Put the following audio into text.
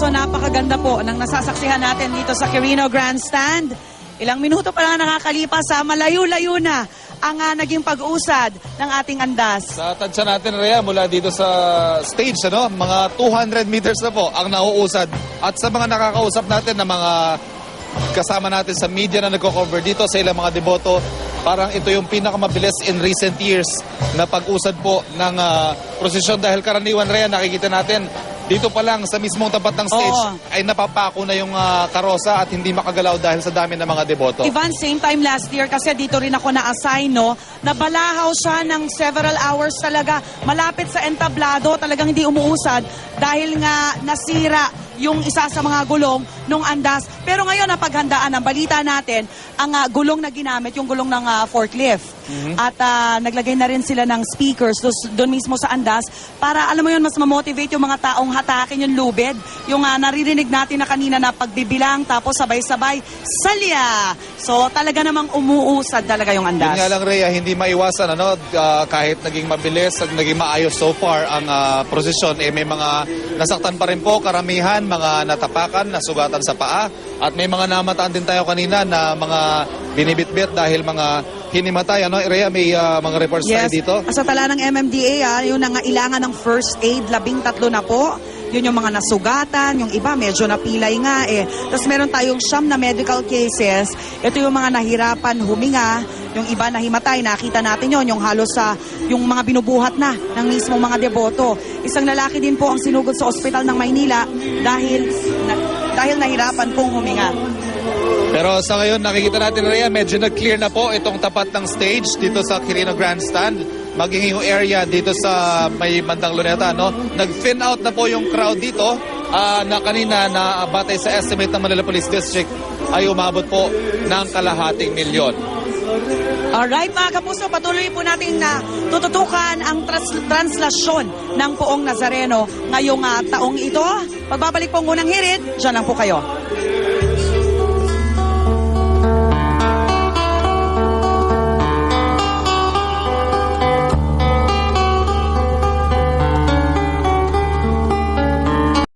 napakaganda po ng nasasaksihan natin dito sa Quirino Grandstand. Ilang minuto pa lang nakakalipas sa malayo-layo na ang ah, naging pag-usad ng ating andas. Sa tansya natin, Rhea, mula dito sa stage, ano, mga 200 meters na po ang nauusad. At sa mga nakakausap natin na mga kasama natin sa media na nagko-cover dito sa ilang mga deboto, parang ito yung pinakamabilis in recent years na pag-usad po ng ah, prosesyon dahil karaniwan, Rhea, nakikita natin dito pa lang sa mismong tapat ng stage Oo. ay napapako na yung ah, karosa at hindi makagalaw dahil sa dami ng mga deboto. Ivan, same time last year kasi dito rin ako na-assign, no? Nabalahaw siya ng several hours talaga. Malapit sa entablado, talagang hindi umuusad dahil nga nasira yung isa sa mga gulong nung andas. Pero ngayon, napaghandaan ang balita natin, ang ah, gulong na ginamit, yung gulong ng ah, forklift. At ah, naglagay na rin sila ng speakers doon mismo sa andas para, alam mo yun, mas mamotivate yung mga taong hatakin yung lubid. Yung ah, naririnig natin na kanina na pagbibilang tapos sabay-sabay, salya! So talaga namang umuusad talaga yung Yun andas. nga lang, Rhea, hindi maiwasan, ano, ah, kahit naging mabilis at naging maayos so far ang ah, prosesyon, eh may mga nasaktan pa rin po, karamihan, mga natapakan, nasugatan sa paa, at may mga namataan din tayo kanina na mga binibitbit dahil mga hinimatay, ano, Rhea, may ah, mga reports tayo dito. Sa tala ng MMDA, ah, yung nangailangan ng first aid, labing tatlo na po. Yun yung mga nasugatan, yung iba medyo napilay nga eh. Tapos meron tayong siyam na medical cases. Ito yung mga nahirapan huminga, yung iba nahimatay, nakita natin yon yung halos sa yung mga binubuhat na ng mismong mga deboto. Isang lalaki din po ang sinugod sa ospital ng Maynila dahil na, dahil nahirapan pong huminga. Pero sa ngayon, nakikita natin, Rhea, medyo nag-clear na po itong tapat ng stage dito sa Quirino Grandstand. Maging yung area dito sa may bandang luneta, no? Nag-thin out na po yung crowd dito ah, na kanina na batay sa estimate ng Manila Police District ay umabot po ng kalahating milyon. Alright mga kapuso, patuloy po natin na tututukan ang trans- translasyon ng poong Nazareno ngayong ah, taong ito. Pagbabalik po ang unang hirit, dyan lang po kayo.